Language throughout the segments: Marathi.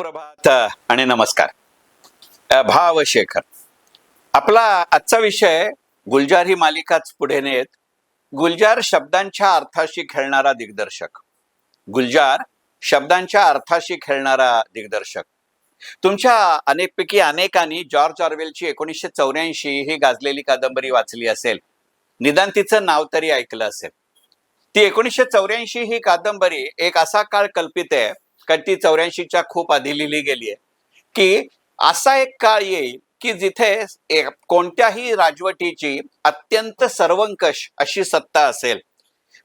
सुप्रभात आणि नमस्कार. भाव शेखर आपला आजचा विषय गुलजार ही मालिकाच पुढे नेत गुलजार शब्दांच्या अर्थाशी खेळणारा दिग्दर्शक. गुलजार शब्दांच्या अर्थाशी खेळणारा दिग्दर्शक. तुमच्या अनेकपैकी अनेकांनी जॉर्ज ऑर्वेलची एकोणीसशे चौऱ्याऐंशी ही गाजलेली कादंबरी वाचली असेल. निदान तिचं नाव तरी ऐकलं असेल. ती एकोणीसशे चौऱ्याऐंशी ही कादंबरी एक असा काळ कल्पित आहे कारण ती चौऱ्याऐंशीच्या खूप आधी लिहिली गेली आहे. की असा एक काळ येईल की जिथे कोणत्याही राजवटीची अत्यंत सर्वंकष अशी सत्ता असेल.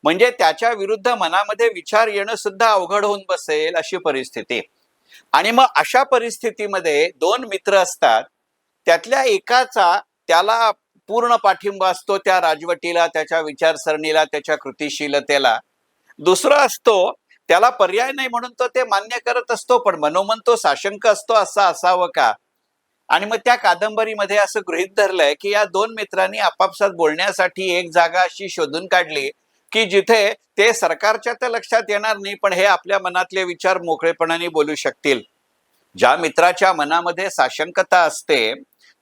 म्हणजे त्याच्या विरुद्ध मनामध्ये विचार येणं सुद्धा अवघड होऊन बसेल अशी परिस्थिती. आणि मग अशा परिस्थितीमध्ये दोन मित्र असतात. त्यातल्या एकाचा त्याला पूर्ण पाठिंबा असतो त्या राजवटीला त्याच्या विचारसरणीला त्याच्या कृतिशीलतेला. दुसरा असतो त्याला पर्याय नाही म्हणून तो ते मान्य करत असतो पण मनोमन तो साशंक असतो असा असावं का? आणि मग त्या कादंबरीमध्ये असं गृहित धरलंय की या दोन मित्रांनी आपापसात बोलण्यासाठी एक जागा अशी शोधून काढली की जिथे ते सरकारच्या तर लक्षात येणार नाही पण हे आपल्या मनातले विचार मोकळेपणाने बोलू शकतील. ज्या मित्राच्या मनामध्ये साशंकता असते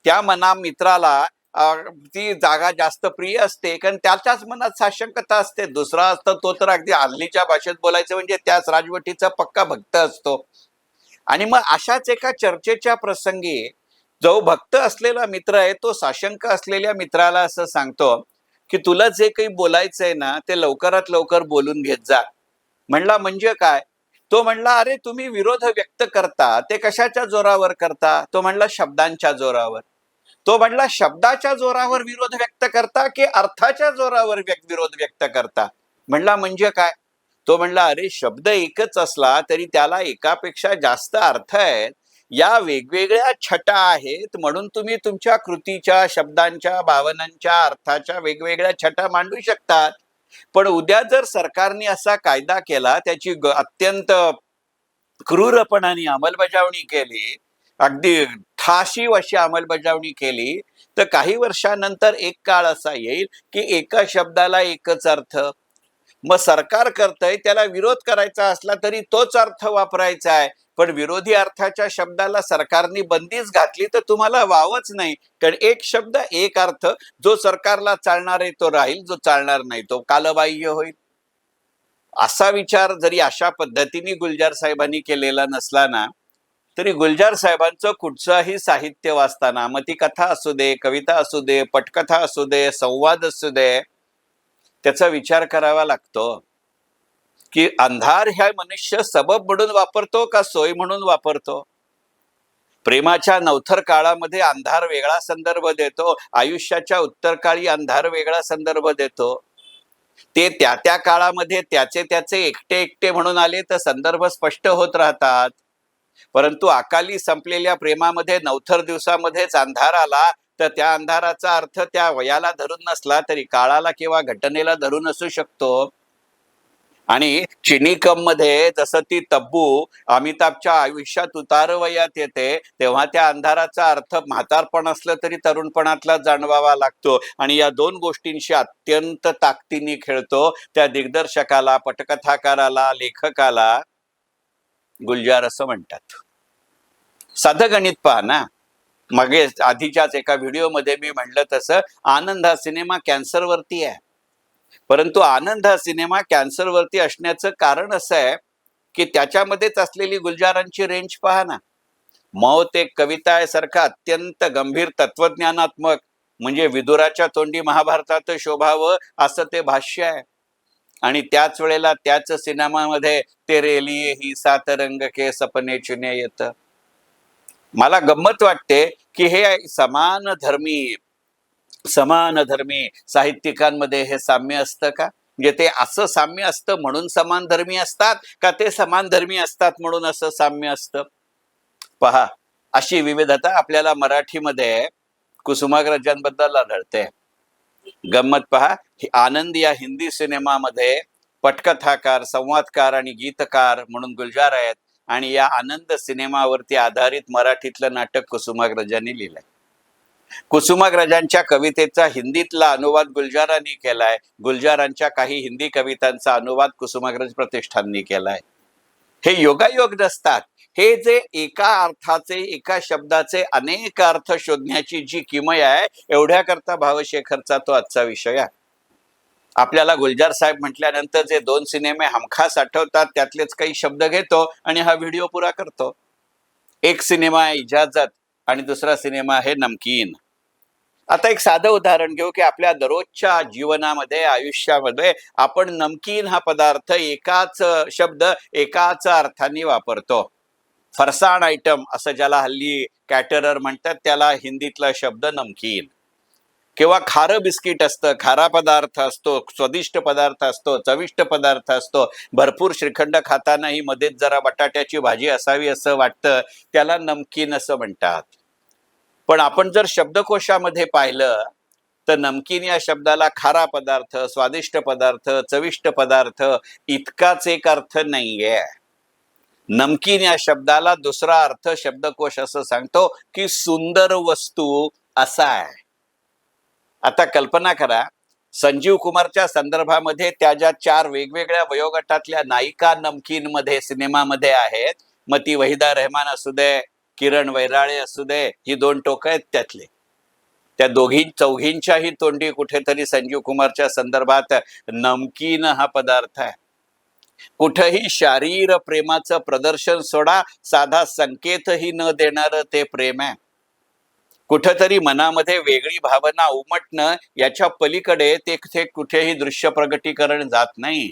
त्या मना मित्राला ती जागा जास्त प्रिय असते. कारण त्याच्याच मनात साशंकता असते. दुसरा असतो तो तर अगदी हल्लीच्या भाषेत बोलायचं म्हणजे त्याच राजवटीचा पक्का भक्त असतो. आणि मग अशाच एका चर्चेच्या प्रसंगी जो भक्त असलेला मित्र आहे तो साशंक असलेल्या मित्राला असं सांगतो की तुला जे काही बोलायचंय ना ते लवकरात लवकर बोलून घेत जा. म्हणला म्हणजे काय? तो म्हणला अरे तुम्ही विरोध व्यक्त करता. ते कशाच्या जोरावर करता? तो म्हणला शब्दांच्या जोरावर. तो म्हणला शब्दाच्या जोरावर विरोध व्यक्त करता की अर्थाच्या जोरावर विरोध व्यक्त करता? म्हणला म्हणजे काय? तो म्हणला अरे शब्द एकच असला तरी त्याला एकापेक्षा जास्त अर्थ आहेत. या वेगवेगळ्या छटा आहेत म्हणून तुम्ही तुमच्या कृतीच्या शब्दांच्या भावनांच्या अर्थाच्या वेगवेगळ्या छटा मांडू शकतात. पण उद्या जर सरकारने असा कायदा केला त्याची अत्यंत क्रूरपणाने अंमलबजावणी केली अगदी ठाशी अशी अंमलबजावणी केली तर काही वर्षानंतर एक काळ असा येईल की एका शब्दाला एकच अर्थ. मग सरकार करतंय त्याला विरोध करायचा असला तरी तोच अर्थ वापरायचा आहे. पण विरोधी अर्थाच्या शब्दाला सरकारने बंदीच घातली तर तुम्हाला वावच नाही. कारण एक शब्द एक अर्थ जो सरकारला चालणार आहे तो राहील जो चालणार नाही तो कालबाह्य होईल. असा विचार जरी अशा पद्धतीने गुलजार साहेबांनी केलेला नसला ना तरी गुलजार साहेबांचं कुठचंही साहित्य वाचताना मग ती कथा असू दे कविता असू दे पटकथा असू दे संवाद असू दे त्याचा विचार करावा लागतो. की अंधार ह्या मनुष्य सबब म्हणून वापरतो का सोय म्हणून वापरतो? प्रेमाच्या नवथर काळामध्ये अंधार वेगळा संदर्भ देतो आयुष्याच्या उत्तर काळी अंधार वेगळा संदर्भ देतो. ते त्या त्या काळामध्ये त्याचे त्याचे एकटे एकटे म्हणून आले तर संदर्भ स्पष्ट होत राहतात. परंतु अकाली संपलेल्या प्रेमामध्ये नवथर दिवसामध्येच अंधार आला तर त्या अंधाराचा अर्थ त्या वयाला धरून नसला तरी काळाला किंवा घटनेला धरून असू शकतो. आणि चिनिकममध्ये जसं ती तब्बू अमिताभच्या आयुष्यात उतार वयात येते तेव्हा त्या अंधाराचा अर्थ म्हातारपण असलं तरी तरुणपणातला जाणवावा लागतो. आणि या दोन गोष्टींशी अत्यंत ताकदीने खेळतो. त्या दिग्दर्शकाला पटकथाकाराला लेखकाला गुलजार असं म्हणतात. साधं गणित पहा ना. मागे आधीच्याच एका व्हिडिओमध्ये मी म्हणलं तसं आनंद हा सिनेमा कॅन्सरवरती आहे. परंतु आनंद हा सिनेमा कॅन्सरवरती असण्याचं कारण असं आहे की त्याच्यामध्येच असलेली गुलजारांची रेंज पहा ना. मौत एक कविता आहे सारखा अत्यंत गंभीर तत्वज्ञानात्मक म्हणजे विदुराच्या तोंडी महाभारतात शोभावं असं ते भाष्य आहे. आणि त्याच वेळेला त्याच सिनेमामध्ये ते रेलिये ही सात रंग के सपने चुने येत. मला गंमत वाटते की हे समान धर्मी समान धर्मी साहित्यिकांमध्ये हे साम्य असतं का? म्हणजे ते असं साम्य असतं म्हणून समान धर्मी असतात का ते समान धर्मी असतात म्हणून असं साम्य असतं? पहा अशी विविधता आपल्याला मराठीमध्ये कुसुमाग्रजांबद्दल आढळते. गंमत पहा. आनंद या हिंदी सिनेमामध्ये पटकथाकार संवादकार आणि गीतकार म्हणून गुलजार आहेत आणि या आनंद सिनेमावरती आधारित मराठीतलं नाटक कुसुमाग्रजांनी लिहिलंय. कुसुमाग्रजांच्या कवितेचा हिंदीतला अनुवाद गुलजारांनी केलाय. गुलजारांच्या काही हिंदी कवितांचा अनुवाद कुसुमाग्रज प्रतिष्ठाननी केलाय. हे योगायोग नसतात. हे जे एका अर्थाचे एका शब्दाचे अनेक अर्थ शोधण्याची जी किमय आहे एवढ्याकरता भावशेखरचा तो आजचा विषय आहे. आपल्याला गुलजार साहेब म्हटल्यानंतर जे दोन सिनेमे हमखास आठवतात त्यातलेच काही शब्द घेतो आणि हा व्हिडिओ पुरा करतो. एक सिनेमा आहे इजाजत आणि दुसरा सिनेमा आहे नमकीन. आता एक साधं उदाहरण घेऊ की आपल्या दररोजच्या जीवनामध्ये आयुष्यामध्ये आपण नमकीन हा पदार्थ एकाच शब्द एकाच अर्थाने वापरतो. फरसाण आयटम असं ज्याला हल्ली कॅटरर म्हणतात त्याला हिंदीतला शब्द नमकीन. किंवा खारं बिस्किट असतं खारा पदार्थ असतो स्वादिष्ट पदार्थ असतो चविष्ट पदार्थ असतो भरपूर श्रीखंड खातानाही मध्येच जरा बटाट्याची भाजी असावी असं वाटतं त्याला नमकीन असं म्हणतात. पण आपण जर शब्दकोशामध्ये पाहिलं तर नमकीन या शब्दाला खारा पदार्थ स्वादिष्ट पदार्थ चविष्ट पदार्थ इतकाच एक अर्थ नाहीये. नमकीन या शब्दाला दुसरा अर्थ शब्दकोश असं सांगतो की सुंदर वस्तू असा आहे. आता कल्पना करा संजीव कुमारच्या संदर्भामध्ये त्या ज्या चार वेगवेगळ्या वयोगटातल्या नायिका नमकीन मध्ये सिनेमामध्ये आहेत मग ती वहिदा रहमान असू दे किरण वैराळे असू दे ही दोन टोक आहेत त्यातले. त्या दोघी चौघींच्याही तोंडी कुठेतरी संजीव कुमारच्या संदर्भात नमकीन हा पदार्थ आहे. कुठंही शारीर प्रेमाचं प्रदर्शन सोडा साधा संकेतही न देणार ते प्रेम आहे. कुठंतरी मनामध्ये वेगळी भावना उमटणं याच्या पलीकडे ते ते कुठेही दृश्य प्रगटीकरण जात नाही.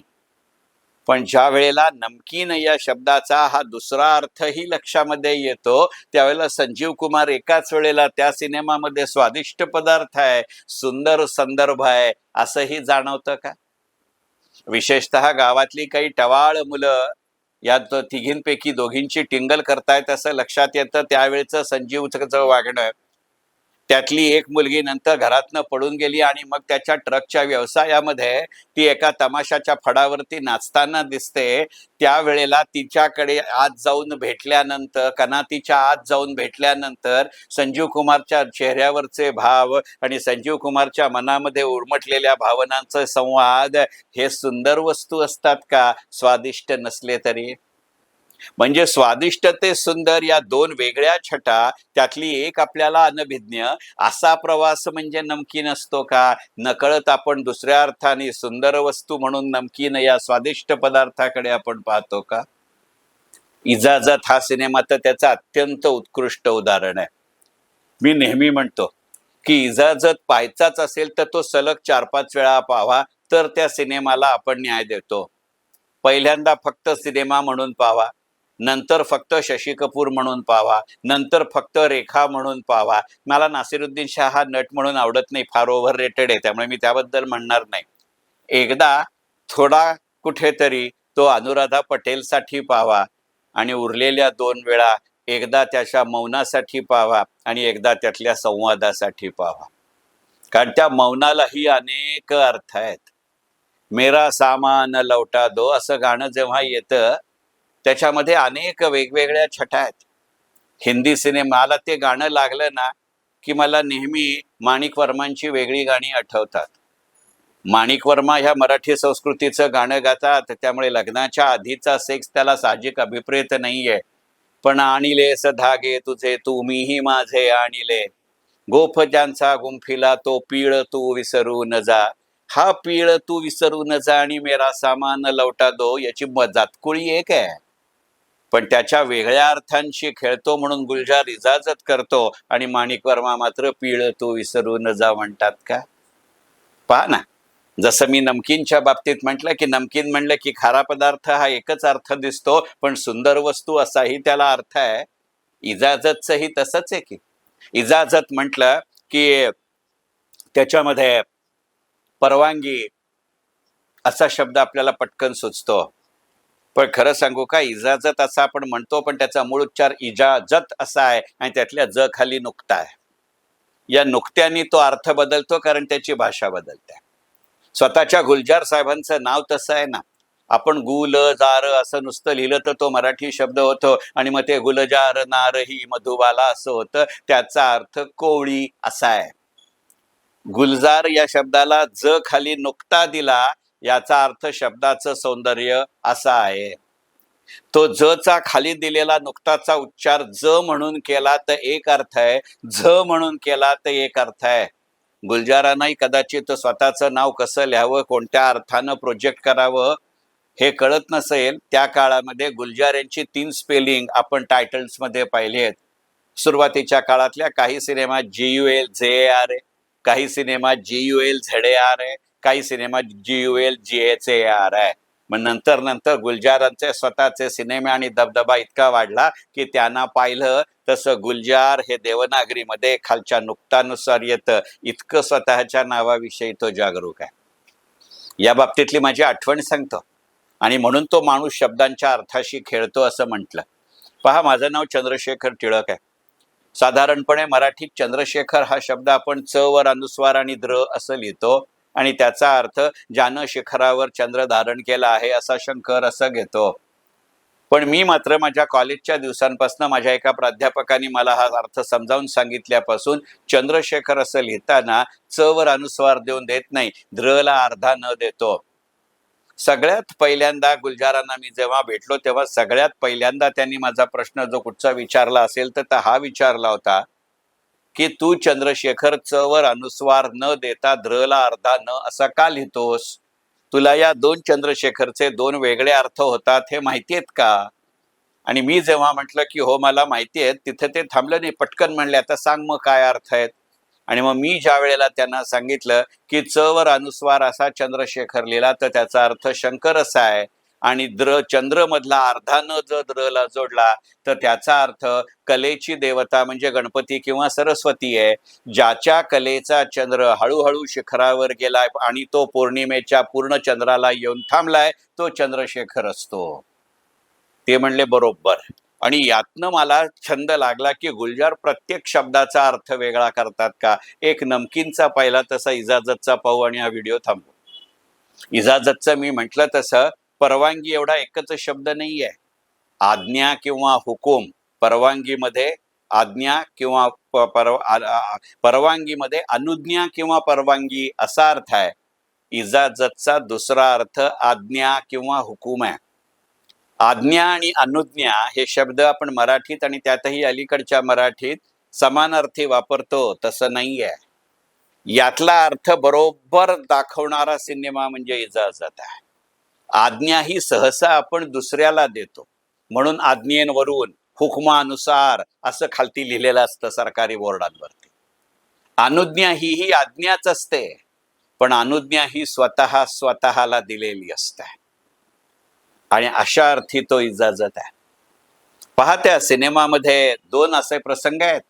पण ज्या वेळेला नमकीन या शब्दाचा हा दुसरा अर्थही लक्षामध्ये येतो त्यावेळेला संजीव कुमार एकाच वेळेला त्या सिनेमामध्ये स्वादिष्ट पदार्थ आहे सुंदर संदर्भ आहे असंही जाणवतं का? विशेषतः गावातली काही टवाळ मुलं या तिघींपैकी दोघींची टिंगल करतायत असं लक्षात येतं त्यावेळेचं संजीवचं वागणं. त्यातली एक मुलगी नंतर घरातनं पडून गेली आणि मग त्याच्या ट्रकच्या व्यवसायामध्ये ती एका तमाशाच्या फडावरती नाचताना दिसते. त्यावेळेला तिच्याकडे आत जाऊन भेटल्यानंतर कनातीच्या आत जाऊन भेटल्यानंतर संजीव कुमारच्या चेहऱ्यावरचे भाव आणि संजीव कुमारच्या मनामध्ये उर्मटलेल्या भावनांचा संवाद हे सुंदर वस्तू असतात का? स्वादिष्ट नसले तरी. म्हणजे स्वादिष्ट ते सुंदर या दोन वेगळ्या छटा त्यातली एक आपल्याला अनभिज्ञ. असा प्रवास म्हणजे नमकीन असतो का? नकळत आपण दुसऱ्या अर्थाने सुंदर वस्तू म्हणून नमकीन या स्वादिष्ट पदार्थाकडे आपण पाहतो का? इजाजत हा सिनेमा तर त्याचं अत्यंत उत्कृष्ट उदाहरण आहे. मी नेहमी म्हणतो की इजाजत पाहायचाच असेल तर तो सलग चार पाच वेळा पाहावा तर त्या सिनेमाला आपण न्याय देतो. पहिल्यांदा फक्त सिनेमा म्हणून पाहावा. नंतर फक्त शशी कपूर म्हणून पावा नंतर फक्त रेखा म्हणून पावा. मला नासिरुद्दीन शाह हा नट म्हणून आवडत नाही फार ओव्हर रेटेड आहे त्यामुळे मी त्याबद्दल म्हणणार नाही. एकदा थोडा कुठेतरी तो अनुराधा पटेलसाठी पावा आणि उरलेल्या दोन वेळा एकदा त्याच्या मौनासाठी पावा आणि एकदा त्यातल्या संवादासाठी पावा. कारण त्या मौनालाही अनेक अर्थ आहेत. मेरा सामान लवटा दो असं गाणं जेव्हा येतं त्याच्यामध्ये अनेक वेगवेगळ्या छटा आहेत. हिंदी सिनेमाला ते गाणं लागलं ना की मला नेहमी माणिक वर्मांची वेगळी गाणी आठवतात. माणिक वर्मा ह्या मराठी संस्कृतीचं गाणं गातात त्यामुळे लग्नाच्या आधीचा सेक्स त्याला साहजिक अभिप्रेत नाहीये. पण आणिले धागे तुझे तुम्हीही माझे आणिले. गोफ ज्यांचा गुंफिला तो पीळ तू विसरू न जा. हा पीळ तू विसरू न जा आणि मेरा सामान लवटा दो याची जातकुळी एक आहे. पण त्याच्या वेगळ्या अर्थांशी खेळतो म्हणून गुलजार इजाजत करतो आणि माणिक वर्मा मात्र पिळ तो न जा म्हणतात का? पहा ना. जसं मी नमकीनच्या बाबतीत म्हटलं की नमकीन म्हणलं की खारा पदार्थ हा एकच अर्थ दिसतो पण सुंदर वस्तू असाही त्याला अर्थ आहे. इजाजतचंही तसंच आहे की. इजाजत म्हटलं की त्याच्यामध्ये परवानगी असा शब्द आपल्याला पटकन सुचतो. पण खरं सांगू का इजाजत असा आपण म्हणतो पण त्याचा मूळ उच्चार इजाजत असा आहे आणि त्यातल्या ज खाली नुकता आहे. या नुकत्यानी तो अर्थ बदलतो कारण त्याची भाषा बदलते. स्वतःच्या गुलजार साहेबांचं नाव तसं आहे ना आपण गुल जार असं नुसतं लिहिलं तर तो मराठी शब्द होतो आणि मग ते गुलजार नार ही मधुबाला असं होतं त्याचा अर्थ कोळी असा आहे. गुलजार या शब्दाला ज खाली नुकता दिला याचा अर्थ शब्दाचं सौंदर्य असा आहे. तो ज चा खाली दिलेला नुकताचा उच्चार ज म्हणून केला तर एक अर्थ आहे. झ म्हणून केला तर एक अर्थ आहे. गुलजारांनाही कदाचित स्वतःचं नाव कसं लिहावं कोणत्या अर्थानं प्रोजेक्ट करावं हे कळत नसेल. त्या काळामध्ये गुलजार यांची तीन स्पेलिंग आपण टायटल्समध्ये पाहिले आहेत. सुरुवातीच्या काळातल्या काही सिनेमात जी यू एल जे ए आर आहे काही सिनेमात G U L Z A R आहे काही cinema G U L G H A R आहे. मग नंतर नंतर गुलजारांचे स्वतःचे सिनेमे आणि दबदबा इतका वाढला की त्यांना पाहिलं तसं गुलजार हे देवनागरीमध्ये खालच्या नुकतानुसार येतं. इतकं स्वतःच्या नावाविषयी तो जागरूक आहे. या बाबतीतली माझी आठवण सांगतो. आणि म्हणून तो माणूस शब्दांच्या अर्थाशी खेळतो असं म्हटलं. पहा माझं नाव चंद्रशेखर टिळक आहे. साधारणपणे मराठीत चंद्रशेखर हा शब्द आपण च वर अनुस्वार आणि द्र असं लिहितो. आणि त्याचा अर्थ ज्यानं शिखरावर चंद्र धारण केला आहे असा शंकर असं घेतो. पण मी मात्र माझ्या कॉलेजच्या दिवसांपासून माझ्या एका प्राध्यापकाने मला हा अर्थ समजावून सांगितल्यापासून चंद्रशेखर असं लिहिताना च वर अनुस्वार देऊन देत नाही ध्रला अर्धा न देतो. सगळ्यात पहिल्यांदा गुलजारांना मी जेव्हा भेटलो तेव्हा सगळ्यात पहिल्यांदा त्यांनी माझा प्रश्न जो कुठचा विचारला असेल तर हा विचारला होता की तू चंद्रशेखर च वर अनुस्वार न देता द्रला अर्धा न असा का लिहितोस? तुला या दोन चंद्रशेखरचे दोन वेगळे अर्थ होतात हे माहिती आहेत का? आणि मी जेव्हा म्हटलं की हो मला माहिती आहेत तिथे ते थांबलं नाही पटकन म्हणले आता सांग मग काय अर्थ आहेत. आणि मग मी ज्या वेळेला त्यांना सांगितलं की च वर अनुस्वार असा चंद्रशेखर लिहिला तर त्याचा अर्थ शंकर असा आहे. आणि द्र चंद्र मधला अर्धा न जर द्रला जोडला तर त्याचा अर्थ कलेची देवता म्हणजे गणपती किंवा सरस्वती आहे ज्याच्या कलेचा चंद्र हळूहळू शिखरावर गेलाय आणि तो पौर्णिमेच्या पूर्ण चंद्राला येऊन थांबलाय तो चंद्रशेखर असतो. ते म्हणले बरोबर. आणि यातनं मला छंद लागला की गुलजार प्रत्येक शब्दाचा अर्थ वेगळा करतात का? एक नमकीनचा पहिला तसा इजाजतचा पाहू आणि हा व्हिडिओ थांबू. इजाजतचं मी म्हटलं तसं परवानगी एवढा एकच शब्द नाहीये. आज्ञा किंवा हुकूम परवानगीमध्ये आज्ञा किंवा परव परवानगीमध्ये अनुज्ञा किंवा परवानगी असा अर्थ आहे. इजाजतचा दुसरा अर्थ आज्ञा किंवा हुकूम आहे. आज्ञा आणि अनुज्ञा हे शब्द आपण मराठीत आणि त्यातही अलीकडच्या मराठीत समान अर्थी वापरतो तसं नाही आहे यातला अर्थ बरोबर दाखवणारा सिनेमा म्हणजे इजाजत आहे. आज्ञा ही सहसा आपण दुसऱ्याला देतो. म्हणून आज्ञेंवरून हुकमानुसार असं खालती लिहिलेलं असतं सरकारी बोर्डांवरती. अनुज्ञा ही ही आज्ञाच असते पण अनुज्ञा ही स्वतः स्वतःला दिलेली असते. आणि अशा अर्थी तो इजाजत आहे. पाहत्या सिनेमामध्ये दोन असे प्रसंग आहेत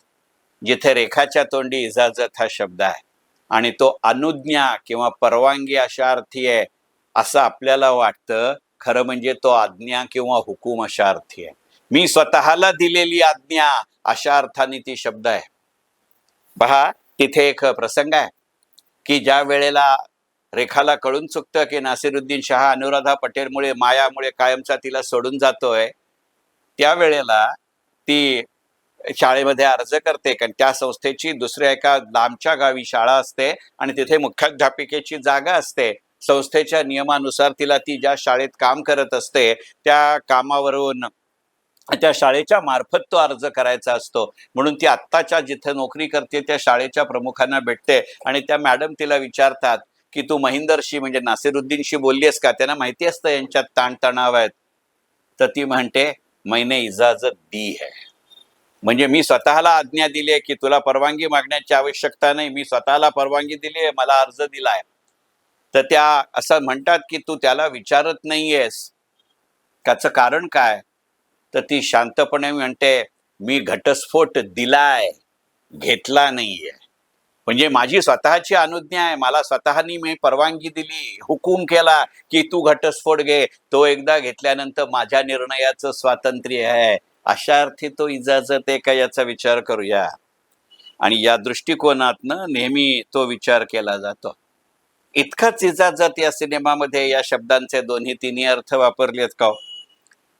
जिथे रेखाच्या तोंडी इजाजत हा शब्द आहे. आणि तो अनुज्ञा किंवा परवानगी अशा अर्थी आहे असं आपल्याला वाटतं खरं म्हणजे तो आज्ञा किंवा हुकूम अशा अर्थी आहे. मी स्वतःला दिलेली आज्ञा अशा अर्थाने ती शब्द आहे. पहा तिथे एक प्रसंग आहे की ज्या वेळेला रेखाला कळून चुकतं की नासिरुद्दीन शहा अनुराधा पटेलमुळे मायामुळे कायमचा तिला सोडून जातोय त्यावेळेला ती शाळेमध्ये अर्ज करते कारण त्या संस्थेची दुसऱ्या एका लांबच्या गावी शाळा असते आणि तिथे मुख्याध्यापिकेची जागा असते. संस्थेच्या नियमानुसार तिला ती ज्या शाळेत काम करत असते त्या कामावरून त्या शाळेच्या मार्फत तो अर्ज करायचा असतो. म्हणून ती आत्ताच्या जिथे नोकरी करते त्या शाळेच्या प्रमुखांना भेटते आणि त्या मॅडम तिला विचारतात की तू महिंदरशी म्हणजे नासिरुद्दीनशी बोललीस का? त्यांना माहिती असतं यांच्यात ताणतणाव आहेत. तर ती म्हणते मैने इजाजत दी है. म्हणजे मी स्वतःला आज्ञा दिली आहे की तुला परवानगी मागण्याची आवश्यकता नाही. मी स्वतःला परवानगी दिली आहे मला अर्ज दिलाय. तर त्या असं म्हणतात की तू त्याला विचारत नाहीयेस. त्याचं कारण काय? तर ती शांतपणे म्हणते मी घटस्फोट दिलाय घेतला नाहीये. म्हणजे माझी स्वतःची अनुज्ञा आहे. मला स्वतःनी मी परवानगी दिली हुकूम केला की तू घटस्फोट घे. तो एकदा घेतल्यानंतर माझ्या निर्णयाचं स्वातंत्र्य आहे. अशा अर्थी तो इजाजत आहे का याचा विचार करूया? आणि या दृष्टिकोनातनं नेहमी तो विचार केला जातो. इतकाच इजाजत या सिनेमामध्ये या शब्दांचे दोन्ही तिन्ही अर्थ वापरलेत का हो?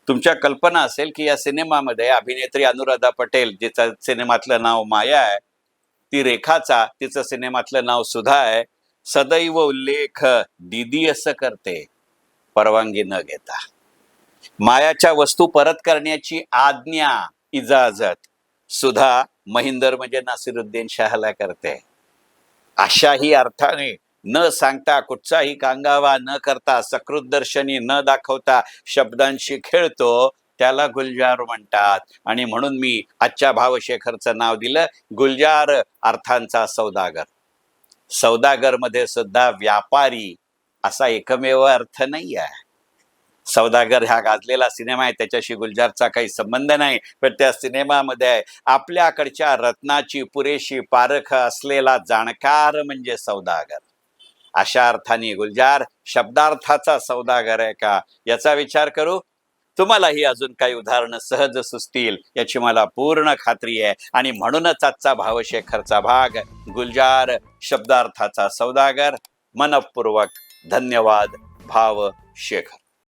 तुमच्या कल्पना असेल की या सिनेमामध्ये अभिनेत्री अनुराधा पटेल जिचं सिनेमातलं नाव माया आहे ती रेखाचा तिचं सिनेमातलं नाव सुधा आहे सदैव उल्लेख दिदी असं करते परवानगी न घेता. मायाच्या वस्तू परत करण्याची आज्ञा इजाजत सुधा महिंदर म्हणजे नासिरुद्दीन शहाला करते. अशाही अर्थाने न सांगता कुठचाही कांगावा न करता सकृत दर्शनी न दाखवता शब्दांशी खेळतो त्याला गुलजार म्हणतात. आणि म्हणून मी आजच्या भावशेखरचं नाव दिलं गुलजार अर्थांचा सौदागर. सौदागरमध्ये सुद्धा व्यापारी असा एकमेव अर्थ नाही आहे सौदागर हा गाजलेला सिनेमा आहे त्याच्याशी गुलजारचा काही संबंध नाही पण त्या सिनेमामध्ये आपल्याकडच्या रत्नाची पुरेशी पारख असलेला जाणकार म्हणजे सौदागर. अशा अर्थाने गुलजार शब्दार्थाचा सौदागर आहे का याचा विचार करू? तुम्हालाही अजून काही उदाहरणं सहज सुचतील याची मला पूर्ण खात्री आहे. आणि म्हणूनच आजचा भावशेखरचा भाग गुलजार शब्दार्थाचा सौदागर मनपूर्वक धन्यवाद भाव शेखर